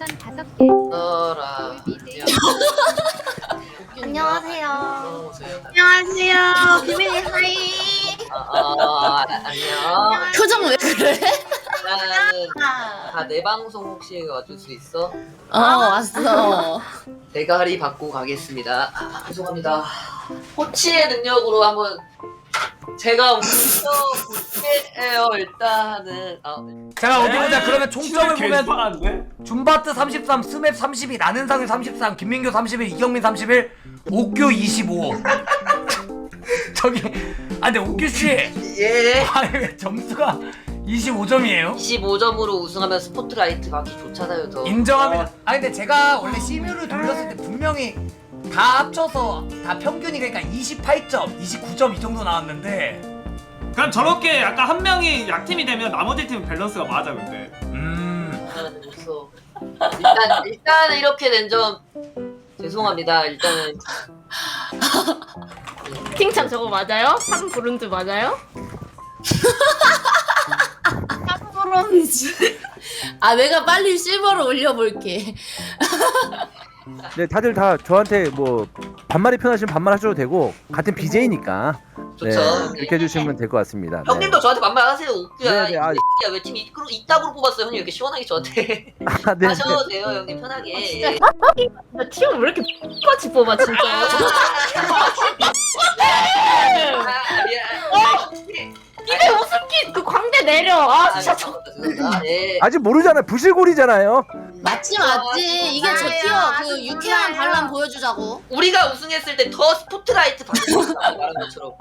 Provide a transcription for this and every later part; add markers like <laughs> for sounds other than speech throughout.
별풍선 다섯 개. 너라 안녕하세요. 안녕하세요. 비밀이 하이. 아, 아, 안녕. 표정 왜 그래? 나는 다내 방송 혹시 와줄 수 있어? 어 왔어. 대가리 받고 가겠습니다. 아, 죄송합니다. 코치의 능력으로 한번 제가 웃겨볼게요. 일단은 아, 자 어디 보자 그러면 총점을 보면 줌바트 33, 스맵 32, 나는상일 33, 김민규 31, 이경민 31, 옥규 25 <laughs> 저기 아 근데 옥규씨 예. 아니 왜 점수가 25점이에요? 25점으로 우승하면 스포트라이트 받기 좋잖아요. 더. 인정합니다 아 근데 제가 원래 시뮤를 돌렸을 때 분명히 다 합쳐서 다 평균이 그러니까 28점, 29점 이 정도 나왔는데 그럼 저렇게 약간 한 명이 약팀이 되면 나머지 팀은 밸런스가 맞아 근데 음 없어. 일단 일단 이렇게 된 점 죄송합니다. 일단은 칭찬 저거 맞아요? 3 브론즈 맞아요? 아 내가 빨리 실버로 올려볼게. 네, 다들 다 저한테 뭐 반말이 편하시면 반말 하셔도 되고 같은 BJ니까 네, 좋죠. 그렇게 해주시면 될 것 같습니다. 네. 형님도 저한테 반말하세요. 옥규야. 네, 네, 아. 왜팀 이따구로 뽑았어요, 형님 이렇게 시원하게 저한테 아, 네, 네. <laughs> 하셔도 돼요, 형님 편하게. 나 티어 왜 이렇게 똑같이 뽑아 진짜. 아, 미안. 입에 웃음기 그 광대 내려. 아 진짜 저. 죄송합니다. 예. 아직 모르잖아요. 부실골이잖아요. 맞지 맞지. 이게. 티어 아주 그 유쾌한. 반란 보여주자고. 우리가 우승했을 때 더 스포트라이트 받았다 말한 것처럼.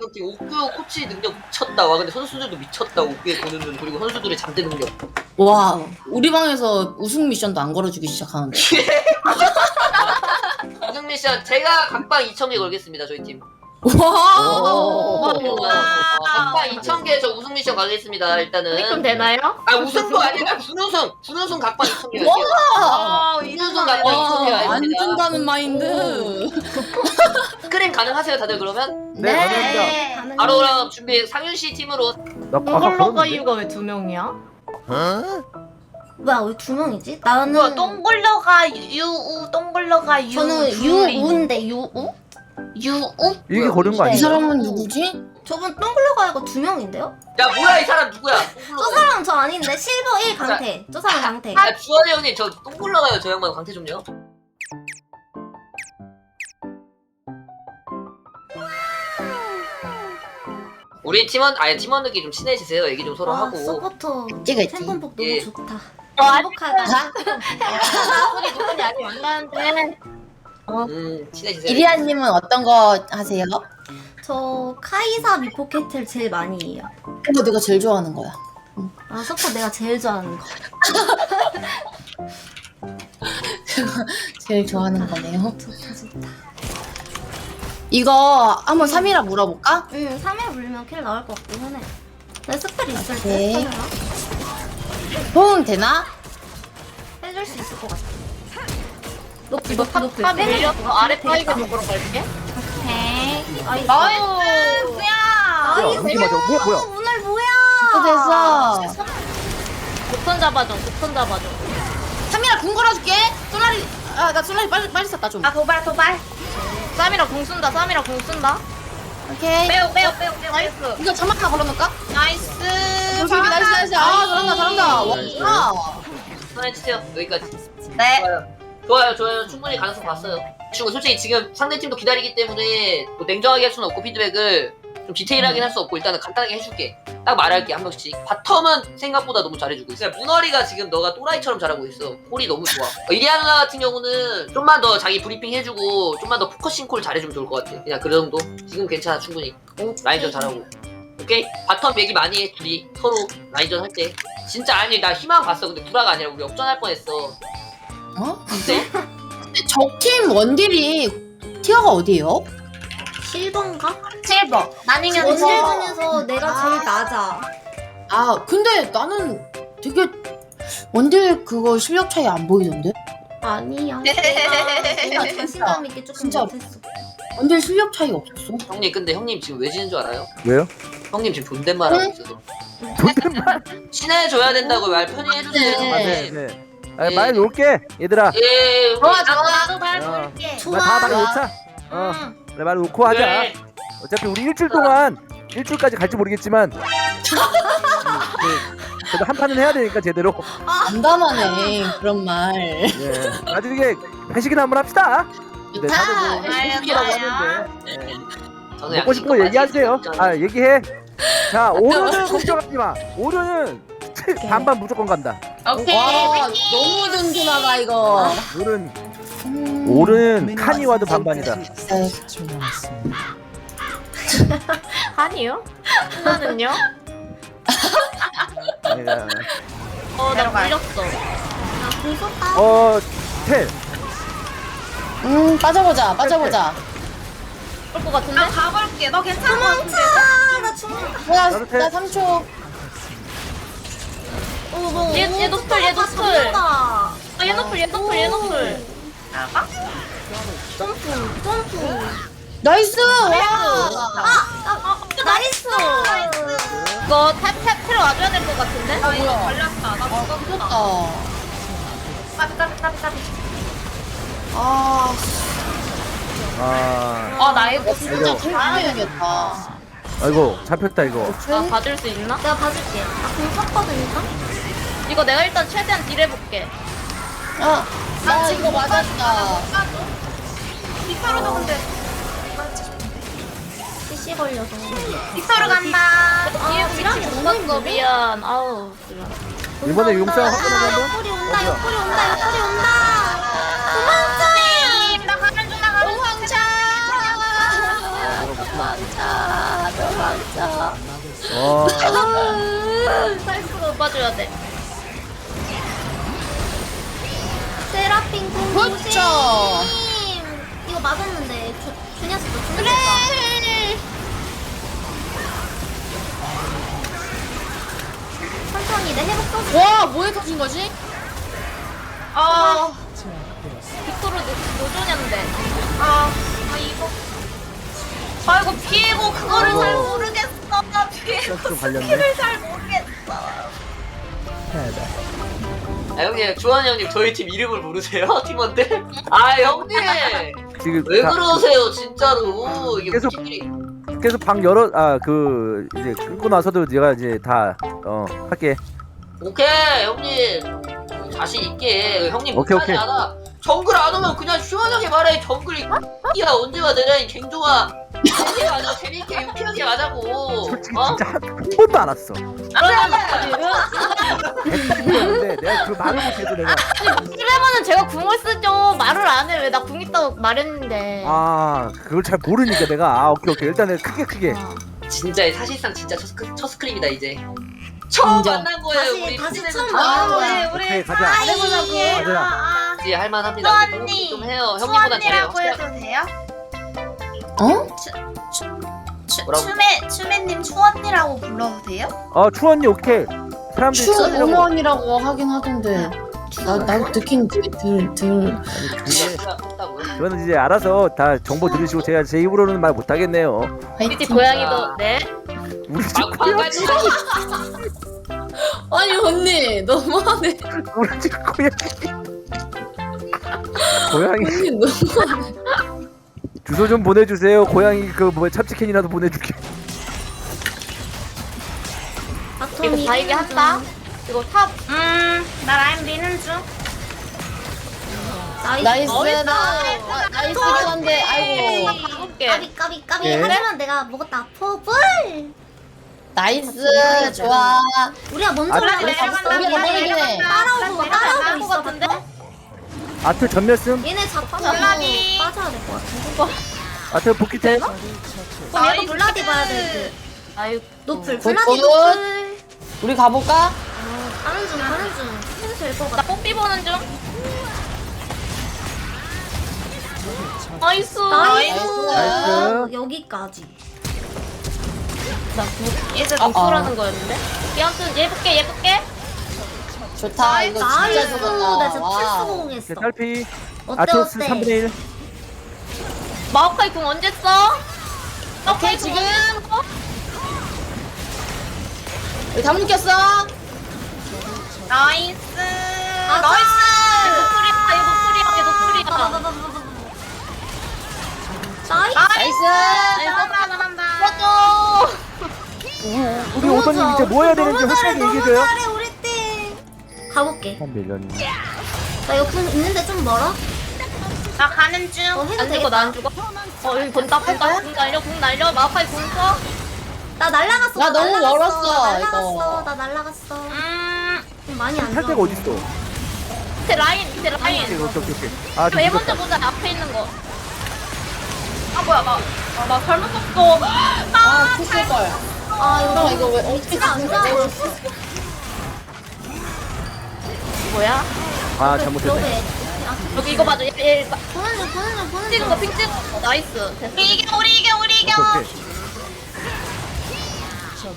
이렇게 옥규 코치 능력 미쳤다. 와 근데 선수들도 미쳤다. 옥규의 보는 눈 그리고 선수들의 잠재 능력. 와 우리 방에서 우승 미션도 안 걸어주기 시작하는데. <laughs> 우승 미션 제가 각방 2천 개 걸겠습니다. 저희 팀. 와. 어, 각방 2천 개저 우승 미션 가겠습니다. 일단은. 그럼 되나요? 아 우승도 아니라 준우승 준우승 각방 2천 개 할게요. 와. 준우승 각방 2천 개 와, 안 할게요. 준다는 마인드. 스크린 <laughs> 가능하세요 다들 그러면? 네, 가능합니다. 바로 그럼 준비 상윤 씨 팀으로 나 아까 똥글러가 걸었는데. 이유가 왜 두 명이야? 뭐야 왜 두 명이지? 나는 뭐야 똥글러가 유우 똥글러가 유. 저는 유우인데 유우? 유우? 이게 고른 거 이 아니야? 사람은 누구지? 저분 똥글러가 이거 두 명인데요? 야 뭐야 이 사람 누구야? 저 사람 저 아닌데 실버 1 강태 저 사람 강태 아 주원이 형님 저 똥굴 나가요 저 양반 강태 좀요. 우리 팀원 아니 팀원들끼리 좀 친해지세요. 얘기 좀 서로 와 하고. 서포터 있지. 챔콘복 너무 예. 좋다 아, 행복하다 우리 누군지 아직 안 나는데. 음 친해지세요. 이리아님은 어떤 거 하세요? 저 카이사 미포켓을 제일 많이 해요 그거 내가 제일 좋아하는 거야. 아 서포 내가 제일 좋아하는 거 <laughs> 제일 좋아하는 거네요. 좋다 좋다 이거 한번 3이라 물어볼까? 응 3일 물면 킬 나올 것 같긴 하네 내 스펠 있을 오케이. 때 호응 되나? 해줄 수 있을 것 같아 높이 높이, 높이. 탑 내려서 아래. 파이가 먹으러 갈게. 오케이 나이스? 야, 나이스 여기 맞아. 뭐야, 뭐야? 오늘 뭐야 됐어 됐어. 곡선 잡아줘. 곡선 잡아줘. 3이라 궁 걸어줄게. 솔라리 아나 솔라리 빨리 빨리 썼다 좀. 아 도발 도발. 쌈이랑 공 쓴다. 쌈이랑 공 쓴다. 오케이. 빼요 빼요 빼요 빼요. 나이스. 이거 점막하 걸어놓을까? 나이스. 조심히 나이스 나이스. 아 잘한다 잘한다. 와. 편해지세요. 여기까지. 네. 좋아요. 좋아요, 좋아요. 충분히 가능성 봤어요. 친구 솔직히 지금 상대 팀도 기다리기 때문에 뭐 냉정하게 할 수는 없고 피드백을 좀 디테일하게 할 수 없고 일단은 간단하게 해줄게. 딱 말할게 한 명씩. 바텀은 생각보다 너무 잘해주고 있어. 문어리가 지금 너가 또라이처럼 잘하고 있어. 콜이 너무 좋아. 어, 이리아 누나 같은 경우는 좀만 더 자기 브리핑 해주고 좀만 더 포커싱 콜 잘해주면 좋을 것 같아. 그냥 그 정도. 지금 괜찮아 충분히. 라인전 잘하고. 오케이? 바텀 얘기 많이 해 둘이 서로 라인전 할 때. 진짜 아니 나 희망 봤어. 근데 구라가 아니라 우리 역전할 뻔했어. 어? 근데 근데 적팀 원딜이 티어가 어디예요? 실버인가? 실버. 아니면 실버. 실 중에서 내가 제일 낮아 아 근데 나는 되게 원딜 그거 실력 차이 안 보이던데? 아니야. <laughs> 내가 자신감 있게 조금 진짜. 못했어. 원딜 실력 차이 없었어. 형님 근데 형님 지금 왜 지는 줄 알아요? 왜요? 형님 지금 존댓말 하고 있어서 존댓말. 친해져야 된다고 말 편히 해주세요 네. 아, 형님. 네, 네. 아, 예. 말 놓을게 얘들아. 예 좋아 좋아. 나도 말 어. 볼게. 좋아. 다 말을 놓자. 어 그래 말 놓고 하자. 네. 어차피 우리 일주일 동안 일주일까지 갈지 모르겠지만. 음, <laughs> 그, 그래도 한 판은 해야 되니까 제대로. 담담하네 그런 말. 예. 나중에 회식이나 한번 합시다. 네, 다들 뭐 좋아요, 회식이라고 좋아요. 하는데. 예. 저는 먹고 싶은 거 얘기하세요. 아 얘기해. 자. 오류는 걱정하지 마. 오류는 <laughs> 반반 무조건 간다 오케이. 와 너무 든든하다 이거 오른 오른 카니와도 반반이다 <laughs> 아니요. 하나는요? <laughs> 예. 어, 나 물렸어. 나 공속다. 어 텔. 음 빠져보자 빠져보자 그럴 것 같은데? 나 가볼게. 너 괜찮은 것 같은데? 나 죽는다. 나. 나 3초 어머. 얘- 얘 노플, 얘 노플. 아, 아, 얘 노플, 얘 노플, 얘 노플. 점프, 점프. 나이스 와 아, 나이스. 이거 탭, 탭, 탭 와줘야 될 것 같은데? 나 이거 걸렸다. 나 죽었다. 어. 까비, 까비, 까비, 까비. 아 아 아, 나 이거 진짜 텔해야겠다 아이고 잡혔다 이거 나 봐줄 수 있나? 내가 봐줄게. 나 공속거든요. 이거 내가 일단 최대한 딜 해볼게. 아나 이거 맞았다 빅터로도 근데 CC 걸려서. 빅터로 간다. 아, 위치 지랄이 못 너무 봤어. 있는데? 미안. 아우, 미안. 이번에 번에 아, 한번 옆구리 온다, 옆구리 온다, 옆구리 온다. 도망쳐. 나나 중. 어 사이스가 오빠줘야 돼. 세라핀 공 그렇죠. 조심. 이거 맞았는데 주, 주냐스 너 그래. 천천히 내 회복 좀. 와 뭐에 터진 거지? 아. 빅토르 노조냐인데. 아, 아 이거. 아 이거 피해고 그거를. 잘 모르겠어. 피해고 스킬을 잘 모르겠어. 아 형님 주한 형님 저희 팀 이름을 모르세요? <laughs> 팀원들? 아 형님! 지금 왜 다- 그러세요 진짜로? 이게 계속- 무슨 일이 계속 방 열어 아 그 이제 끊고 나서도 내가 이제 다 어 할게. 오케이 형님. 자신 있게. 형님 오케이, 오케이. 않아 정글 안 오면 그냥 시원하게 말해. 정글이 야 언제 와 내려인 갱종아 재밌게 가자 재밌게 유쾌하게 솔직히 어? 진짜 한, 한 번도 안 왔어 그래 근데 내가 그 말을 못해도 내가 이러면은 제가 궁을 쓰죠. 말을 안 해. 왜 나 궁 있다고 말했는데. 아 그걸 잘 모르니까 내가 아 오케이 오케이 일단 내가 크게 크게 진짜 사실상 진짜 첫, 스크, 첫 스크림이다 이제 처음 인정. 만난 거예요 다시- 우리 다시 처음 만난 거야. 오케이 가자 아이, 가자 이제 할만합니다 근데 언니. 좀 해요 형님보다 잘해요 해도 돼요? 어? 뭐라고? 추메 추메님 추언니라고 불러도 돼요? 어 추언니 오케이 사람들이 추 추언니라고 응원이라고 하긴 하던데 나, 나 듣긴 들, 들, 들. 진짜 했다고요? 저는 이제 알아서 다 정보 들으시고 제가 제 입으로는 말 못하겠네요 우리 집. 고양이도 네. 우리 집 고양이 까지 <laughs> 아니 언니 너무하네 우리 집 고양이 고양이 언니 너무 주소 좀 보내주세요 고양이 그 뭐 찹치캔이라도 보내줄게 이거 바이게 한다. 이거 탑. 음, 나 라인 미는 중. 나이스. 나이스 나이스. 나 아, 나이스긴 한데 아이고 가볼게. 까비 까비 까비 예. 하지만 내가 먹었다 포불 나이스 좋아 우리가 먼저 아, 올라가 우리가 우리가 빠르긴 해 따라오고 따라오고 있어 같은데? 아트 전멸승 얘네 잡고 블라디. 빠져야 될 것 같은데 아트 복귀템 그럼 얘도 블라디 봐야 돼 아유, 노플 굿, 블라디 굿. 노플 우리 가볼까? 가는 중 가는 중 해도 될것 나 같아 뽀삐 보는 중. 나이스. 나이스 나이스. 여기까지 나 얘들 아, 공수라는 거였는데? 얘 아무튼 예쁘게 예쁘게. 좋다 이거 진짜 나이스 나 좋았다. 진짜 와우. 필수공했어 딸피 어때 아티오스 어때 3분의 1 마오카이 궁 언제 써? 마오카이 궁 지금. 언제 써? 여기 다 묶였어. 나이스 나이스 얘 노플이야 얘 노플이야 얘 노플이야 나이스 나이스 잘한다 잘한다 우리, 우리 오선님 이제 뭐 해야 되는지 확실하게 얘기해줘요 너무 잘해 가볼게. 한 밀려니. 나 이거 군 있는데 좀 멀어? 나 가는 중. 어, 해도 안 죽어 되겠다. 나안 죽어. 어 여기 본다 본다 궁 날려 궁 날려 마파이 궁 써. 나 날라갔어. 나 너무 날라갔어, 멀었어, 날라갔어. 이거. 나 날라갔어. 음 좀 많이 안 좋아. 데가 어딨어? 밑에 라인 밑에 라인. 오케이 오케이 오케이. 아, 좀 왜. 먼저 보자 앞에 있는 거. 아 뭐야 나. 아, 나 잘못 썼어. 아 kus을걸 아 이거 형 이거 왜 어떻게 위치가 안 좋아. 뭐야? 아, 잘못했네. 아, 여기 이거 봐줘. 얘, 얘 보는 중 보는 중 보는 찍은 중. 거핑 찍은 거 나이스. 됐어. 우리 이겨 우리 이겨 우리 이겨. 오케이 오케이.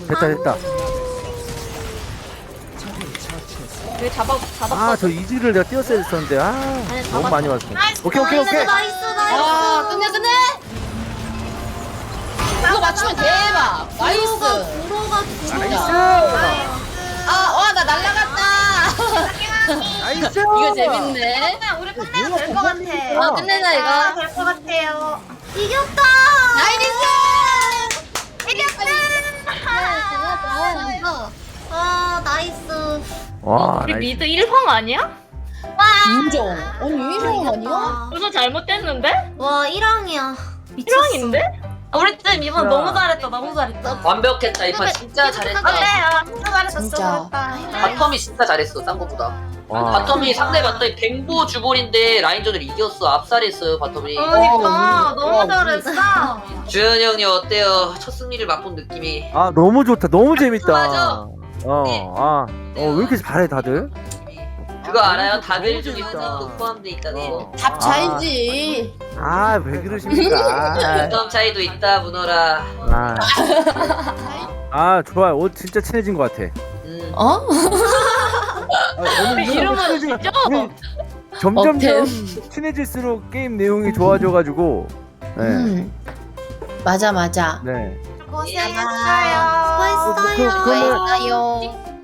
됐다 됐다. 여기 잡아 잡았어. 아, 저 이지를 내가 띄웠어야 했었는데. 아, 너무 많이 왔어. 오케이 오케이 오케이. 나이스 나이스. 아 끝내 끝내 이거 맞추면 대박 나이스 구로가 나이스. 구로가. 아와 나 날라갔다 <laughs> 나이스. 이거 재밌네 우리 끝내도 될 것 같아. 아 끝내자 이거 될것 같아요. 이겼다. 이겼다. 아 나이스. 와, 우리 나이스. 미드 1황 아니야? 인정 아니 이런 아니야? 벌써 잘못됐는데? 와 1왕이야. 미쳤어. 1황인데? 우리 팀 이번 너무 잘했다 너무 잘했다. 완벽했다 이 판 진짜 잘했다 아, 진짜 잘했어 진짜. 바텀이 진짜 잘했어 딴 거보다 와. 바텀이 상대 봤더니 뱅보 주볼인데 라인전을 이겼어 압살했어요 바텀이 그러니까 어, 너무 잘했어. 주현이 형님 어때요 첫 승리를 맛본 느낌이 아, 너무 좋다. 너무 재밌다. 맞아. 어, 아, 어, 왜 이렇게 잘해 다들? 그거 알아요? 너무 다들 중에 재밌다. 포함돼 있다는 거답 차이지 아, 왜 그러십니까? 점 차이도 있다 문어라 아, 아 좋아요. 오, 진짜 친해진 것 같아. 음. 어? 진짜? 우리 점점점. 친해질수록 게임 내용이 좋아져가지고. 네. 음. 맞아 맞아 네. 고생했어요. 수고했어요. 그- 그- 수고했어요